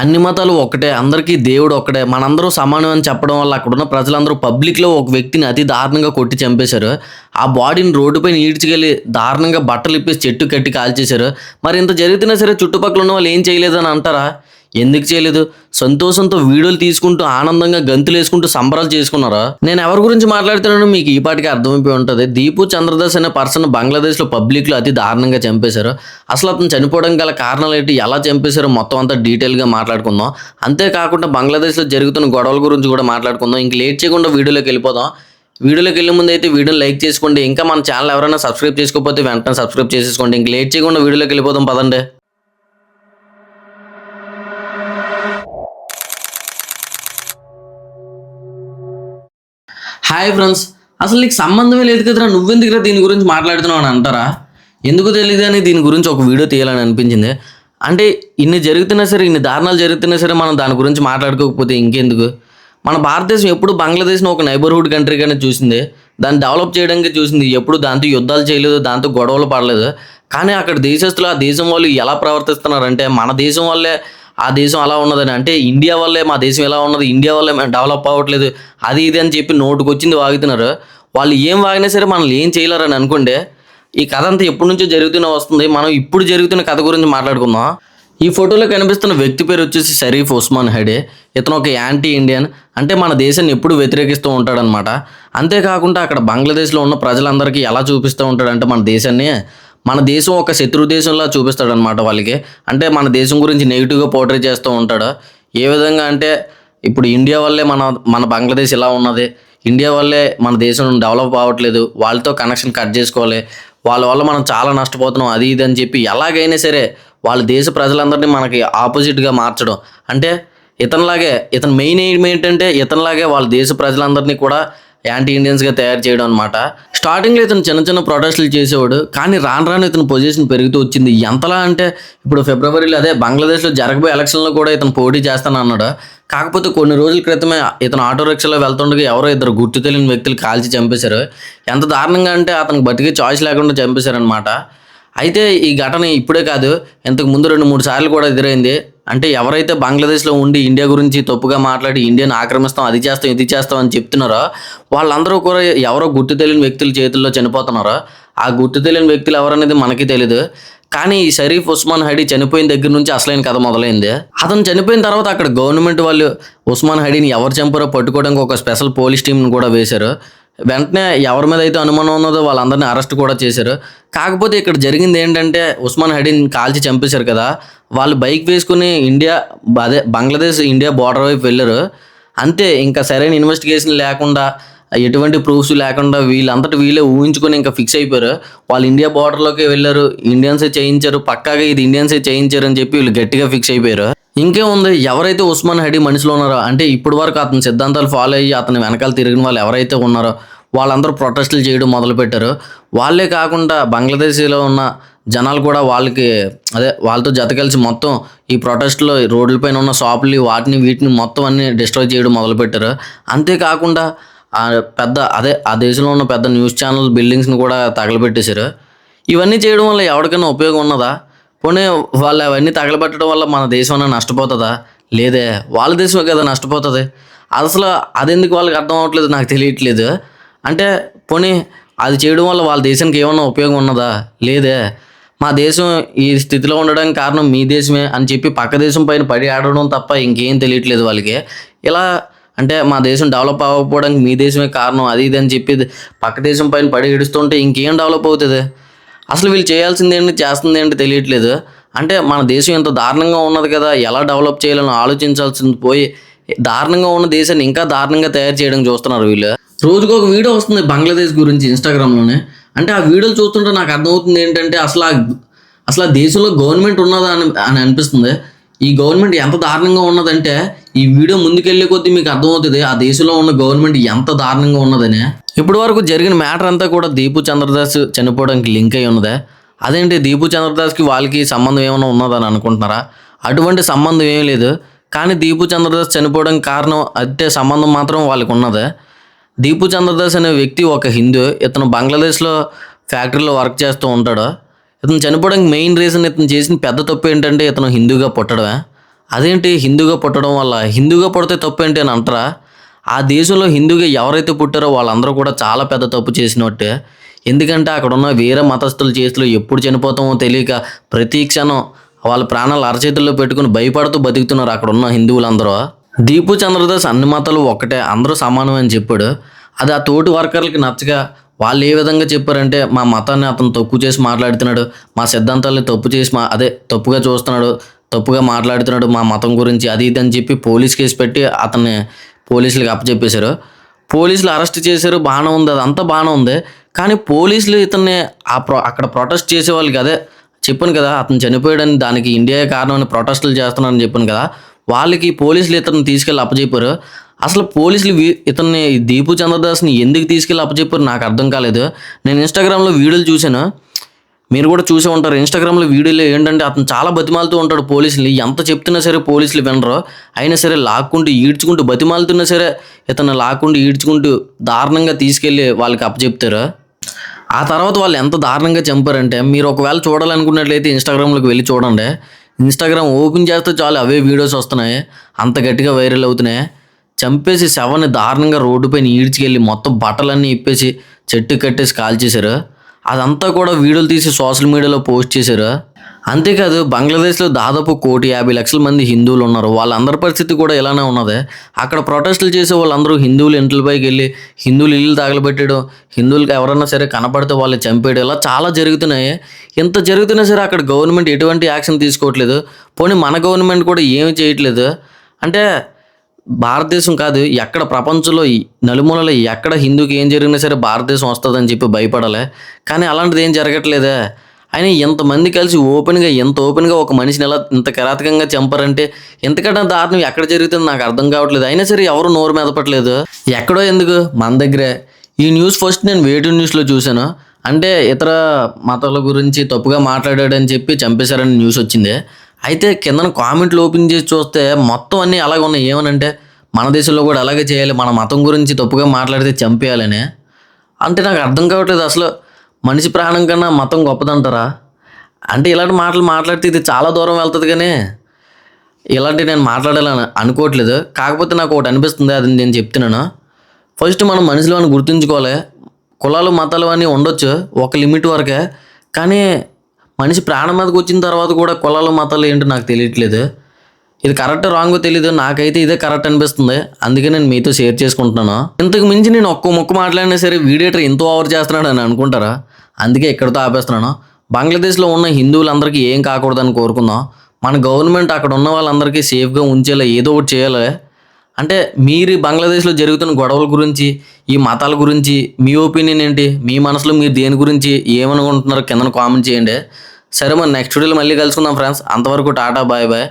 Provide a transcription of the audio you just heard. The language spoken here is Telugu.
అన్ని మతాలు ఒకటే అందరికీ దేవుడు ఒకటే మనందరూ సమానం అని చెప్పడం వల్ల అక్కడ ఉన్న ప్రజలందరూ పబ్లిక్లో ఒక వ్యక్తిని అతి దారుణంగా కొట్టి చంపేశారు. ఆ బాడీని రోడ్డుపైన ఈడ్చుకెళ్ళి దారుణంగా బట్టలు ఇప్పేసి చెట్టు కట్టి కాల్చేశారు. మరి ఇంత జరుగుతున్నా సరే చుట్టుపక్కల ఉన్న వాళ్ళు ఏం చేయలేదని అంటారా? ఎందుకు చేయలేదు? సంతోషంతో వీడియోలు తీసుకుంటూ ఆనందంగా గంతులు వేసుకుంటూ సంబరాలు చేసుకున్నారా? నేను ఎవరి గురించి మాట్లాడుతున్నానో మీకు ఈ పాటికి అర్థమైపోయి ఉంటుంది. దీపు చంద్రదాస్ అనే పర్సన్ బంగ్లాదేశ్లో పబ్లిక్లో అతి దారుణంగా చంపేశారు. అసలు అతను చనిపోవడం గల కారణాలు ఏంటి ఎలా చంపేశారో మొత్తం అంతా డీటెయిల్గా మాట్లాడుకుందాం. అంతేకాకుండా బంగ్లాదేశ్లో జరుగుతున్న గొడవల గురించి కూడా మాట్లాడుకుందాం. ఇంక లేట్ చేయకుండా వీడియోలోకి వెళ్ళిపోదాం. వీడియోలోకి వెళ్ళే ముందు అయితే వీడియోని లైక్ చేసుకోండి. ఇంకా మన ఛానల్ ఎవరైనా సబ్స్క్రైబ్ చేసుకోకపోతే వెంటనే సబ్స్క్రైబ్ చేసేసుకోండి. ఇంక లేట్ చేయకుండా వీడియోలోకి వెళ్ళిపోదాం. పదండి. హాయ్ ఫ్రెండ్స్ అసలు నీకు సంబంధమే లేదు కదరా? నువ్వెందుకురా దీని గురించి మాట్లాడుతున్నావు అని అంటారా? ఎందుకు తెలియదు అని దీని గురించి ఒక వీడియో తీయాలని అనిపించింది. అంటే ఇన్ని జరుగుతున్నా సరే ఇన్ని దారుణాలు జరుగుతున్నా సరే మనం దాని గురించి మాట్లాడుకోకపోతే ఇంకెందుకు? మన భారతదేశం ఎప్పుడు బంగ్లాదేశ్ను ఒక నైబర్హుడ్ కంట్రీగానే చూసింది. దాన్ని డెవలప్ చేయడానికి చూసింది. ఎప్పుడు దాంతో యుద్ధాలు చేయలేదు దాంతో గొడవలు పడలేదు. కానీ అక్కడ దేశస్తులు ఆ దేశం వాళ్ళు ఎలా ప్రవర్తిస్తున్నారంటే మన దేశం వల్లే ఆ దేశం అలా ఉన్నదని. అంటే ఇండియా వల్లే మా దేశం ఎలా ఉన్నది ఇండియా వల్లే డెవలప్ అవ్వట్లేదు అది ఇది అని చెప్పి నోటుకు వచ్చింది వాగుతున్నారు. వాళ్ళు ఏం వాగినా సరే మనల్ని ఏం చేయలేరని అనుకోండి ఈ కథ అంతా ఎప్పటి నుంచో జరుగుతూనే వస్తుంది. మనం ఇప్పుడు జరుగుతున్న కథ గురించి మాట్లాడుకుందాం ఈ ఫోటోలో కనిపిస్తున్న వ్యక్తి పేరు వచ్చేసి షరీఫ్ ఉస్మాన్ హెడే. ఇతను ఒక యాంటీ ఇండియన్. అంటే మన దేశాన్ని ఎప్పుడు వ్యతిరేకిస్తూ ఉంటాడనమాట అంతేకాకుండా అక్కడ బంగ్లాదేశ్లో ఉన్న ప్రజలందరికీ ఎలా చూపిస్తూ ఉంటాడంటే మన దేశాన్ని మన దేశం ఒక శత్రు దేశంలా చూపిస్తాడనమాట వాళ్ళకి. అంటే మన దేశం గురించి నెగిటివ్గా పోర్ట్రే చేస్తూ ఉంటాడు? ఏ విధంగా అంటే ఇప్పుడు ఇండియా వల్లే మన మన బంగ్లాదేశ్ ఇలా ఉన్నది. ఇండియా వల్లే మన దేశం డెవలప్ అవ్వట్లేదు. వాళ్ళతో కనెక్షన్ కట్ చేసుకోవాలి. వాళ్ళ వల్ల మనం చాలా నష్టపోతున్నాం. అది ఇది అని చెప్పి ఎలాగైనా సరే వాళ్ళ దేశ ప్రజలందరినీ మనకి ఆపోజిట్గా మార్చడం. అంటే ఇతనిలాగే ఇతని మెయిన్ ఎయిమ్ ఏంటంటే ఇతనిలాగే వాళ్ళ దేశ ప్రజలందరినీ కూడా యాంటీ ఇండియన్స్గా తయారు చేయడం అనమాట స్టార్టింగ్లో ఇతను చిన్న చిన్న ప్రొటెస్టులు చేసేవాడు కానీ రాను రాను ఇతను పొజిషన్ పెరుగుతూ వచ్చింది. ఎంతలా అంటే ఇప్పుడు ఫిబ్రవరిలో అదే బంగ్లాదేశ్లో జరగబోయే ఎలక్షన్లో కూడా ఇతను పోటీ చేస్తాను అన్నాడు. కాకపోతే కొన్ని రోజుల క్రితమే ఇతను ఆటో రిక్షాలో వెళ్తుండగా ఎవరో ఇద్దరు గుర్తు తెలియని వ్యక్తులు కాల్చి చంపేశారు. ఎంత దారుణంగా అంటే అతనికి బతికే చాయిస్ లేకుండా చంపేశారనమాట అయితే ఈ ఘటన ఇప్పుడే కాదు ఇంతకు ముందు రెండు మూడు సార్లు కూడా ఎదురైంది. అంటే ఎవరైతే బంగ్లాదేశ్లో ఉండి ఇండియా గురించి తప్పుగా మాట్లాడి ఇండియాను ఆక్రమిస్తాం అది చేస్తాం ఇది చేస్తాం అని చెప్తున్నారో వాళ్ళందరూ కూడా ఎవరో గుర్తు తెలియని వ్యక్తుల చేతుల్లో చనిపోతున్నారో ఆ గుర్తు తెలియని వ్యక్తులు ఎవరనేది మనకి తెలియదు కానీ ఈ షరీఫ్ ఉస్మాన్ హడీ చనిపోయిన దగ్గర నుంచి అసలైన కథ మొదలైంది. అతను చనిపోయిన తర్వాత అక్కడ గవర్నమెంట్ వాళ్ళు ఉస్మాన్ హడీని ఎవరు చంపారో పట్టుకోవడానికి ఒక స్పెషల్ పోలీస్ టీంని కూడా వేశారు. వెంటనే ఎవరి మీద అయితే అనుమానం ఉన్నదో వాళ్ళందరినీ అరెస్ట్ కూడా చేశారు. కాకపోతే ఇక్కడ జరిగింది ఏంటంటే ఉస్మాన్ హడీన్ కాల్చి చంపేశారు కదా. వాళ్ళు బైక్ వేసుకుని ఇండియా అదే బంగ్లాదేశ్ ఇండియా బార్డర్ వైపు వెళ్ళారు. అంతే ఇంకా సరైన ఇన్వెస్టిగేషన్ లేకుండా ఎటువంటి ప్రూఫ్స్ లేకుండా వీళ్ళంతటి వీళ్ళే ఊహించుకొని ఇంకా ఫిక్స్ అయిపోయారు. వాళ్ళు ఇండియా బార్డర్లోకి వెళ్ళారు ఇండియన్సే చేయించారు పక్కాగా ఇది ఇండియన్సే చేయించారు అని చెప్పి వీళ్ళు గట్టిగా ఫిక్స్ అయిపోయారు. ఇంకేముంది ఎవరైతే ఉస్మాన్ హడీ మనిషిలో ఉన్నారో అంటే ఇప్పటి వరకు అతని సిద్ధాంతాలు ఫాలో అయ్యి అతని వెనకాల తిరిగిన వాళ్ళు ఎవరైతే ఉన్నారో వాళ్ళందరూ ప్రొటెస్టులు చేయడం మొదలుపెట్టారు. వాళ్ళే కాకుండా బంగ్లాదేశ్లో ఉన్న జనాలు కూడా వాళ్ళకి అదే వాళ్ళతో జత కలిసి మొత్తం ఈ ప్రొటెస్ట్లో రోడ్లపైన ఉన్న షాపులు వాటిని వీటిని మొత్తం అన్ని డిస్ట్రాయ్ చేయడం మొదలుపెట్టారు. అంతేకాకుండా పెద్ద అదే ఆ దేశంలో ఉన్న పెద్ద న్యూస్ ఛానల్ బిల్డింగ్స్ని కూడా తగలబెట్టేశారు. ఇవన్నీ చేయడం వల్ల ఎవరికైనా ఉపయోగం ఉన్నదా? పోనీ వాళ్ళు అవన్నీ తగలబెట్టడం వల్ల మన దేశం నష్టపోతుందా? లేదే. వాళ్ళ దేశమే కదా నష్టపోతుంది. అసలు అదెందుకు వాళ్ళకి అర్థం అవ్వట్లేదు నాకు తెలియట్లేదు. అంటే పోనీ అది చేయడం వల్ల వాళ్ళ దేశానికి ఏమన్నా ఉపయోగం ఉన్నదా? లేదే. మా దేశం ఈ స్థితిలో ఉండడానికి కారణం మీ దేశమే అని చెప్పి పక్క దేశం పైన పడి ఆడడం తప్ప ఇంకేం తెలియట్లేదు వాళ్ళకి. ఇలా అంటే మా దేశం డెవలప్ అవ్వకపోవడానికి మీ దేశమే కారణం అది ఇది అని చెప్పి పక్క దేశం పైన పడి ఏడుస్తుంటే ఇంకేం డెవలప్ అవుతుంది? అసలు వీళ్ళు చేయాల్సింది ఏంటి చేస్తుంది ఏంటి తెలియట్లేదు. అంటే మన దేశం ఎంత దారుణంగా ఉన్నది కదా ఎలా డెవలప్ చేయాలని ఆలోచించాల్సింది పోయి దారుణంగా ఉన్న దేశాన్ని ఇంకా దారుణంగా తయారు చేయడం చూస్తున్నారు వీళ్ళు. రోజుకు ఒక వీడియో వస్తుంది బంగ్లాదేశ్ గురించి ఇన్స్టాగ్రామ్లోనే. అంటే ఆ వీడియోలు చూస్తుంటే నాకు అర్థమవుతుంది ఏంటంటే అసలు ఆ అసలు ఆ దేశంలో గవర్నమెంట్ ఉన్నదా అని అని అనిపిస్తుంది. ఈ గవర్నమెంట్ ఎంత దారుణంగా ఉన్నదంటే ఈ వీడియో ముందుకెళ్ళే కొద్దీ మీకు అర్థమవుతుంది ఆ దేశంలో ఉన్న గవర్నమెంట్ ఎంత దారుణంగా ఉన్నదని. ఇప్పటి వరకు జరిగిన మ్యాటర్ అంతా కూడా దీపు చంద్రదాస్ చనిపోవడానికి లింక్ అయి ఉన్నదే. అదేంటి దీపు చంద్రదాస్కి వాళ్ళకి సంబంధం ఏమైనా ఉన్నదని అనుకుంటున్నారా? అటువంటి సంబంధం ఏమీ లేదు. కానీ దీపు చంద్రదాస్ చనిపోవడానికి కారణం అదే సంబంధం మాత్రం వాళ్ళకి ఉన్నదే. దీపు చంద్రదాస్ అనే వ్యక్తి ఒక హిందూ ఇతను బంగ్లాదేశ్లో ఫ్యాక్టరీలో వర్క్ చేస్తూ ఉంటాడు. ఇతను చనిపోవడానికి మెయిన్ రీజన్ ఇతను చేసిన పెద్ద తప్పు ఏంటంటే ఇతను హిందూగా పుట్టడమే. అదేంటి హిందూగా పుట్టడం వల్ల? హిందూగా పుడితే తప్పు ఏంటి అని అంటారా? ఆ దేశంలో హిందూగా ఎవరైతే పుట్టారో వాళ్ళందరూ కూడా చాలా పెద్ద తప్పు చేసినట్టే. ఎందుకంటే అక్కడ ఉన్న వేరే మతస్థుల చేతిలో ఎప్పుడు చనిపోతామో తెలియక ప్రతి క్షణం వాళ్ళ ప్రాణాలు అరచేతుల్లో పెట్టుకుని భయపడుతూ బతుకుతున్నారు అక్కడ ఉన్న హిందువులందరూ. దీపు చంద్రదాస్ అన్ని మతాలు ఒక్కటే అందరూ సమానం అని చెప్పాడు. అది ఆ తోటి వర్కర్లకి నచ్చగా వాళ్ళు ఏ విధంగా చెప్పారంటే మా మతాన్ని అతను తప్పు చేసి మాట్లాడుతున్నాడు మా సిద్ధాంతాలని తప్పు చేసి మా అదే తప్పుగా చూస్తున్నాడు. తప్పుగా మాట్లాడుతున్నాడు మా మతం గురించి అది ఇది అని చెప్పి పోలీస్ కేసు పెట్టి అతన్ని పోలీసులకు అప్పచెప్పేశారు. పోలీసులు అరెస్ట్ చేశారు బాగానే ఉంది అదంతా బాగానే ఉంది. కానీ పోలీసులు ఇతన్ని ఆ ప్రొ అక్కడ ప్రొటెస్ట్ చేసే వాళ్ళకి అదే చెప్పాను కదా అతను చనిపోయాడని దానికి ఇండియా కారణమని ప్రొటెస్టులు చేస్తున్నారని చెప్పాను కదా. వాళ్ళకి పోలీసులు ఇతన్ని తీసుకెళ్ళి అప్పచెప్పారు. అసలు పోలీసులు వీ- ఇతన్ని దీపు చంద్రదాస్ని ఎందుకు తీసుకెళ్ళి అప్పచెప్పారు నాకు అర్థం కాలేదు. నేను ఇన్స్టాగ్రామ్లో వీడియోలు చూశాను. మీరు కూడా చూసే ఉంటారు. ఇన్స్టాగ్రామ్లో వీడియోలో ఏంటంటే అతను చాలా బతిమాలుతూ ఉంటాడు పోలీసులు. ఎంత చెప్తున్నా సరే పోలీసులు వినరు. అయినా సరే లాక్కుంటూ ఈడ్చుకుంటూ బతిమాలుతున్నా సరే ఇతను లాక్కుంటూ ఈడ్చుకుంటూ దారుణంగా తీసుకెళ్ళి వాళ్ళకి అప్పచెప్తారు. ఆ తర్వాత వాళ్ళు ఎంత దారుణంగా చంపారంటే మీరు ఒకవేళ చూడాలనుకున్నట్లయితే ఇన్స్టాగ్రామ్లోకి వెళ్ళి చూడండి. ఇన్స్టాగ్రామ్ ఓపెన్ చేస్తే చాలు అవే వీడియోస్ వస్తున్నాయి. అంత గట్టిగా వైరల్ అవుతున్నాయి. చంపేసి శవాన్ని దారుణంగా రోడ్డుపైన ఈడ్చుకెళ్ళి మొత్తం బట్టలన్నీ ఇప్పేసి చెట్టు కట్టేసి కాల్చేశారు. అదంతా కూడా వీడియోలు తీసి సోషల్ మీడియాలో పోస్ట్ చేశారు. అంతేకాదు బంగ్లాదేశ్లో దాదాపు కోటి యాభై లక్షల మంది హిందువులు ఉన్నారు. వాళ్ళందరి పరిస్థితి కూడా ఇలానే ఉన్నది. అక్కడ ప్రొటెస్టులు చేసే వాళ్ళందరూ హిందువులు ఇంట్లపైకి వెళ్ళి హిందువులు ఇల్లు తగలబెట్టడం హిందువులకు ఎవరైనా సరే కనపడితే వాళ్ళని చంపేయడం ఇలా చాలా జరుగుతున్నాయి. ఇంత జరుగుతున్నా సరే అక్కడ గవర్నమెంట్ ఎటువంటి యాక్షన్ తీసుకోవట్లేదు. పోనీ మన గవర్నమెంట్ కూడా ఏమి చేయట్లేదు. అంటే భారతదేశం కాదు ఎక్కడ ప్రపంచంలో ఈ నలుమూలలో ఎక్కడ హిందూకి ఏం జరిగినా సరే భారతదేశం వస్తుందని చెప్పి భయపడాలి. కానీ అలాంటిది ఏం జరగట్లేదే. ఆయన ఎంతమంది కలిసి ఓపెన్గా ఎంత ఓపెన్గా ఒక మనిషిని ఎలా ఇంత కిరాతకంగా చంపారంటే ఎంతకంటే దారుణం ఎక్కడ జరుగుతుంది నాకు అర్థం కావట్లేదు. అయినా సరే ఎవరు నోరు మెదపట్లేదు ఎక్కడో ఎందుకు? మన దగ్గరే. ఈ న్యూస్ ఫస్ట్ నేను వేటు న్యూస్లో చూశాను. అంటే ఇతర మతాల గురించి తప్పుగా మాట్లాడాడని చెప్పి చంపేశారని న్యూస్ వచ్చింది. అయితే కిందన కామెంట్లు ఓపెన్ చేసి చూస్తే మొత్తం అన్నీ అలాగే ఉన్నాయి. ఏమనంటే మన దేశంలో కూడా అలాగే చేయాలి మన మతం గురించి తప్పుగా మాట్లాడితే చంపేయాలని. అంటే నాకు అర్థం కావట్లేదు అసలు. మనిషి ప్రాణం కన్నా మతం గొప్పదంటారా? అంటే ఇలాంటి మాటలు మాట్లాడితే ఇది చాలా దూరం వెళ్తుంది కానీ ఇలాంటి నేను మాట్లాడాలని అనుకోవట్లేదు. కాకపోతే నాకు ఒకటి అనిపిస్తుంది అది నేను చెప్తున్నాను. ఫస్ట్ మనం మనుషులు అని గుర్తుంచుకోవాలి. కులాలు మతాలు అన్నీ ఉండొచ్చు ఒక లిమిట్ వరకే. కానీ మనిషి ప్రాణం మీదకి వచ్చిన తర్వాత కూడా కులాలు మతాలు ఏంటో నాకు తెలియట్లేదు. ఇది కరెక్ట్ రాంగ్ తెలీదు. నాకైతే ఇదే కరెక్ట్ అనిపిస్తుంది. అందుకే నేను మీతో షేర్ చేసుకుంటున్నాను. ఇంతకు మించి నేను ఒక్క ముక్క మాట్లాడినా సరే వీడియేటర్ ఎంతో ఓవర్ చేస్తున్నాడు అని అనుకుంటారా? అందుకే ఇక్కడితో ఆపేస్తున్నాను. బంగ్లాదేశ్లో ఉన్న హిందువులందరికీ ఏం కాకూడదని కోరుకుందాం. మన గవర్నమెంట్ అక్కడ ఉన్న వాళ్ళందరికీ సేఫ్గా ఉంచేలా ఏదో ఒకటి చేయాలి. అంటే మీరు బంగ్లాదేశ్లో జరుగుతున్న గొడవల గురించి ఈ మతాల గురించి మీ ఒపీనియన్ ఏంటి మీ మనసులో మీరు దేని గురించి ఏమనుకుంటున్నారో కింద కామెంట్ చేయండి. సరే మరి నెక్స్ట్ వీడియోలో మళ్ళీ కలుసుకుందాం ఫ్రెండ్స్ అంతవరకు టాటా బాయ్ బాయ్.